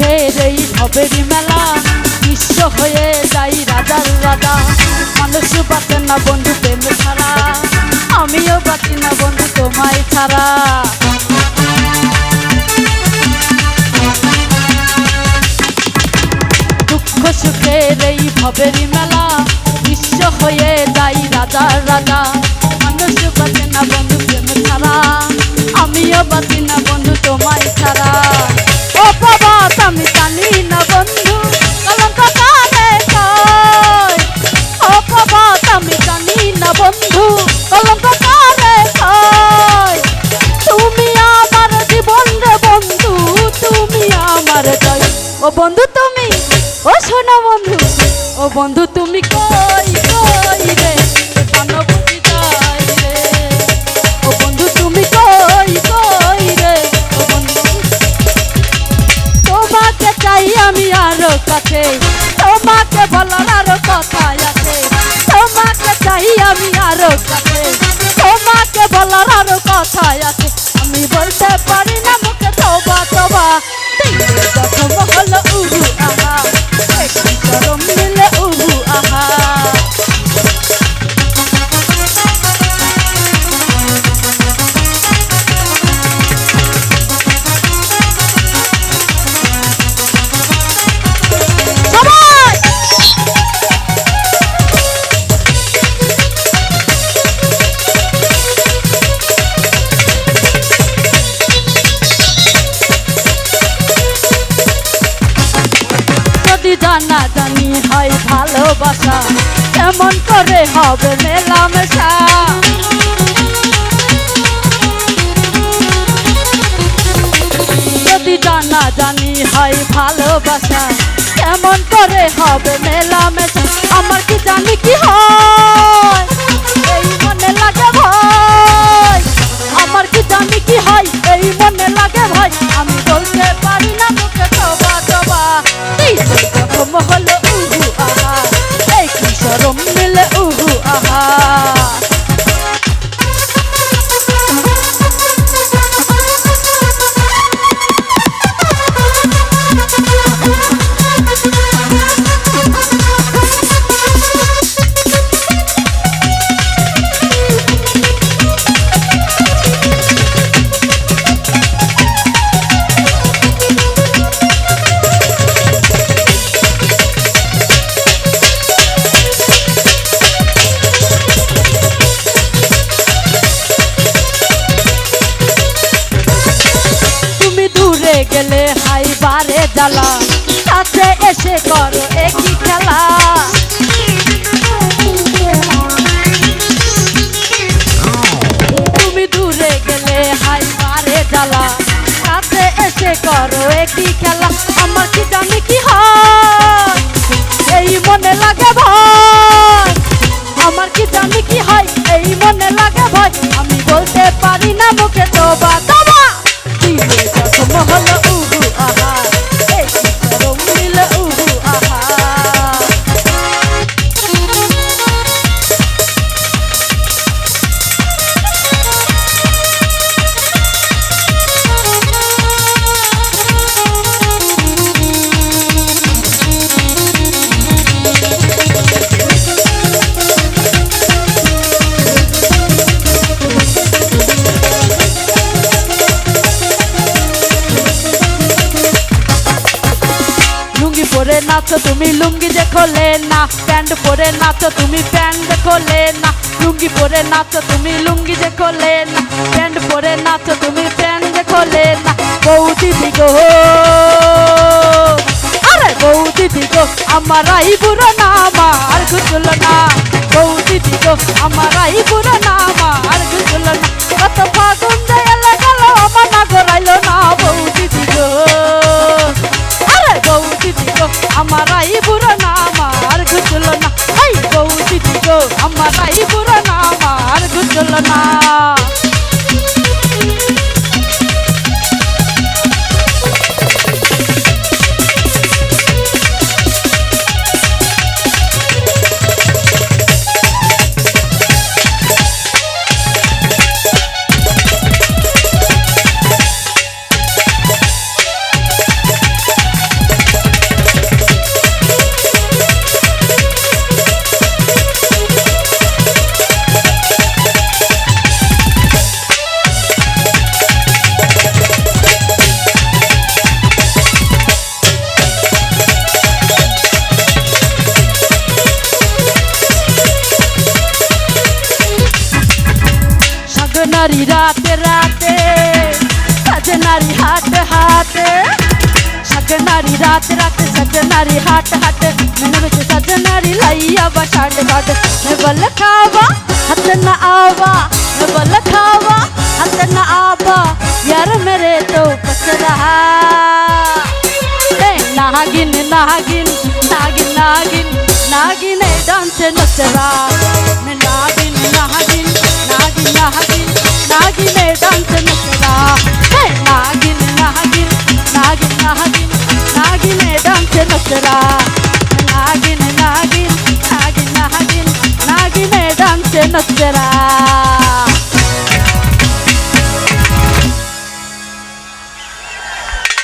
ভবেরি মেলা বিশ্ব হয়ে যাই রাজার রাজা। মানুষ বাঁচে না বন্ধু প্রেম ছাড়া, আমিও বাঁচি না বন্ধু তোমায় ছাড়া। দুঃখ সুখের এই ভবেরি বন্ধু তুমি কই? জানা জানি হয় ভালোবাসা। কেমন করে হবে মেলামেশা? যদি জানা জানি হয় ভালোবাসা, কেমন করে হবে মেলামেশা? লাগে ভয়? আমার কি জানি কি হয়? এই মনে লাগে ভয়। আমি বলতে পারি না মুখে তোবা তোবা নাচো, তুমি লুঙ্গি যে খোলে না, প্যান্ট পরে নাচো, তুমি প্যান্ট খোলে না, লুঙ্গি পরে নাচো, তুমি লুঙ্গি যে খোলে না, প্যান্ট পরে নাচো, তুমি প্যান্ট যে খোলে না। বৌদি দিগো আরে বৌদি দিগো আমার আই বুড়ো না আমার গুজল না। বৌদি দিগো আমার আই বুড়ো না আমার গুজল না। কত ফাগুন যায় নারী রাতে রাতে সাজে নারী হাটে হাটে সাজে নারী রাতে রাতে সাজে নারী হাটে হাটে মনে বেঁচে সাজে নারী লাইয়া বা সাটে সাটে मैं बल खावा हाथ न आवा मैं बल खावा हाथ न आवा यार मेरे तो बच रहा ए नागिन नागिन नागिन नागिन नागिन ए डांस नचरा मैं नागिन नागिन नागिन नागिन नागिन डांस नचरा। नागिन नागिन नागिन नागिन नागिन डांस नचरा।